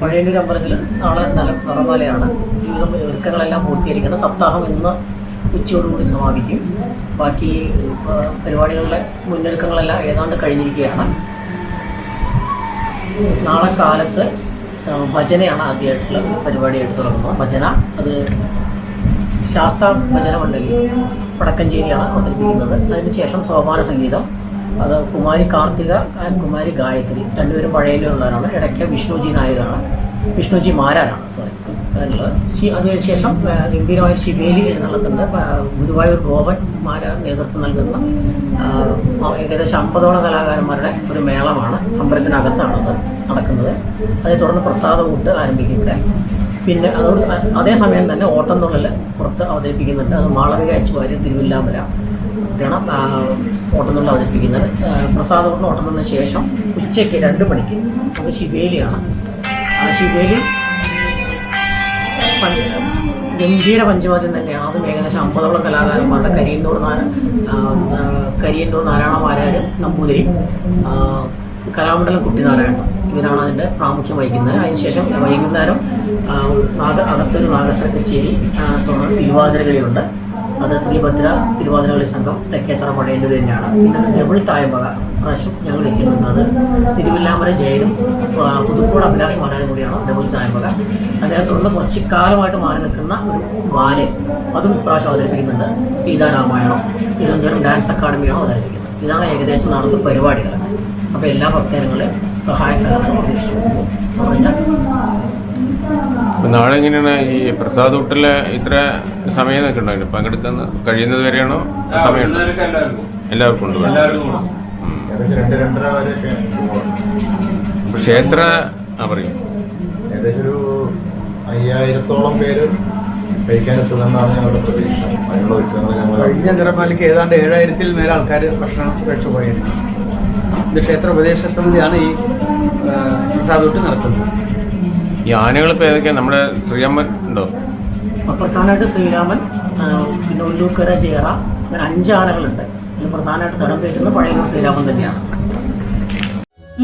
പഴയന്നൂർ അമ്പലത്തിൽ നാളെ നല്ല നിറമാലയാണ് ജീവിതം ഒരുക്കങ്ങളെല്ലാം പൂർത്തീകരിക്കുന്ന സപ്താഹം ഇന്ന് ഉച്ചയോടുകൂടി സമാപിക്കും. ബാക്കി പരിപാടികളുടെ മുന്നൊരുക്കങ്ങളെല്ലാം ഏതാണ്ട് കഴിഞ്ഞിരിക്കുകയാണ്. നാളെ കാലത്ത് ഭജനയാണ് ആദ്യമായിട്ടുള്ള പരിപാടി എടുത്തു തുടങ്ങുന്നത്. ഭജന അത് ശാസ്ത്ര ഭജന മണ്ഡലി വടക്കഞ്ചേരിയാണ് അവതരിപ്പിക്കുന്നത്. അതിനുശേഷം സോപാന സംഗീതം അത് കുമാരി കാർത്തിക ആൻഡ് കുമാരി ഗായത്രി. രണ്ടുപേരും പഴയതിലുള്ളവരാണ്. ഇടയ്ക്ക് വിഷ്ണുജി നായരാണ്. വിഷ്ണുജി മാരാരാണ് സോറി അതിനുശേഷം ഗംഭീരമായ ശിവേലി എഴുന്നള്ളത്തുണ്ട് ആ, ഗുരുവായൂർ ഗോപൻ മാരാർ നേതൃത്വം നൽകുന്ന ഏകദേശം അമ്പതോളം കലാകാരന്മാരുടെ ഒരു മേളമാണ് അമ്പലത്തിനകത്താണത് നടക്കുന്നത്. അതേ തുടർന്ന് പ്രസാദ കൂട്ട് ആരംഭിക്കും ഇവിടെ പിന്നെ അതോട് അതേസമയം തന്നെ ഓട്ടം തുള്ളൽ പുറത്ത് അവതരിപ്പിക്കുന്നുണ്ട്. അത് മാളവിക എച്ച് തിരുവില്ലാമല. ാണ് ഓട്ടംതുള്ള അവതരിപ്പിക്കുന്നത്. ആ, പ്രസാദ കൂട്ടിന് ഓട്ടംതുള്ളിന് ശേഷം ഉച്ചയ്ക്ക് രണ്ട് മണിക്ക് നമുക്ക് ശിവേലിയാണ്. ആ ശിവേലി ഗംഭീര പഞ്ചവാദ്യം തന്നെയാണ്. അതും ഏകദേശം അമ്പതോളം കലാകാരന്മാരുടെ കരിയന്നൂർ നാരായ കരിയന്നൂർ നാരായണ മാരാരും നമ്പൂതിരി കലാമണ്ഡലം കുട്ടിനാരായണം ഇവരാണ് അതിന്റെ പ്രാമുഖ്യം വഹിക്കുന്നത്. അതിനുശേഷം വൈകുന്നേരം നാഗ അകത്തൊരു നാഗസ്വര കച്ചേരി തുടർന്ന് തിരുവാതിരകളിയുണ്ട് അത് ശ്രീഭദ്ര തിരുവാതിരകളി സംഘം തെക്കേത്തറ പഴയന്നൂർ തന്നെയാണ്. പിന്നെ ഡബിൾ തായമ്പക പ്രാവശ്യം ഞങ്ങൾ വയ്ക്കുന്നത് തിരുവില്ലാമല ജയനും പുതുക്കോട് അഭിലാഷ് മാരാനും കൂടിയാണ് ഡബിൾ തായമ്പക അദ്ദേഹത്തോടുള്ള കുറച്ച് കാലമായിട്ട് മാറി നിൽക്കുന്ന ഒരു ബാലെ അതും ഇപ്രാവശ്യം അവതരിപ്പിക്കുന്നുണ്ട്. സീതാരാമായണം തിരുവനന്തപുരം ഡാൻസ് അക്കാഡമിയാണ് അവതരിപ്പിക്കുന്നത്. ഇതാണ് ഏകദേശം നടന്ന പരിപാടികൾ. അപ്പോൾ എല്ലാ ഭക്തജനങ്ങളെയും സഹായ സഹകരണം അപ്പൊ നാളെ എങ്ങനെയാണ് ഈ പ്രസാദ് ഊട്ടിൽ ഇത്ര സമയം നിൽക്കണ്ടോ അതിന് പങ്കെടുക്കുന്ന കഴിയുന്നത് വരെയാണോ? സമയം എല്ലാവർക്കും ഉണ്ട് ക്ഷേത്ര ആ പറയും. ഏകദേശം ഒരു അയ്യായിരത്തോളം പേര് കഴിക്കാനെത്തുമെന്നാണ് ഞങ്ങളുടെ പ്രതീക്ഷ. അതിനുള്ള ഒരുക്കങ്ങൾ ഞങ്ങൾ കഴിഞ്ഞ ഏതാണ്ട് ഏഴായിരത്തിൽ മേലെ ആൾക്കാർ ഭക്ഷണം കഴിച്ചു പോയിരുന്നു ഇത് ക്ഷേത്ര ഉപദേശ സമിതിയാണ് ഈ പ്രസാദോട്ട് നടത്തുന്നത്. ഈ ആനകൾ ഇപ്പൊ ഏതൊക്കെയാ? നമ്മുടെ ശ്രീരാമൻ ഉണ്ടോ? പ്രധാനമായിട്ട് ശ്രീരാമൻ പിന്നെ ഉള്ളൂക്കര ചേറ അങ്ങനെ അഞ്ച് ആനകളുണ്ട്. അതിൽ പ്രധാനമായിട്ട് തടം കയറ്റുന്നത് പഴയ ശ്രീരാമൻ തന്നെയാണ്.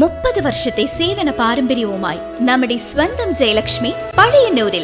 മുപ്പത് വർഷത്തെ സേവന പാരമ്പര്യവുമായി നമ്മുടെ സ്വന്തം ജയലക്ഷ്മി പഴയന്നൂരിൽ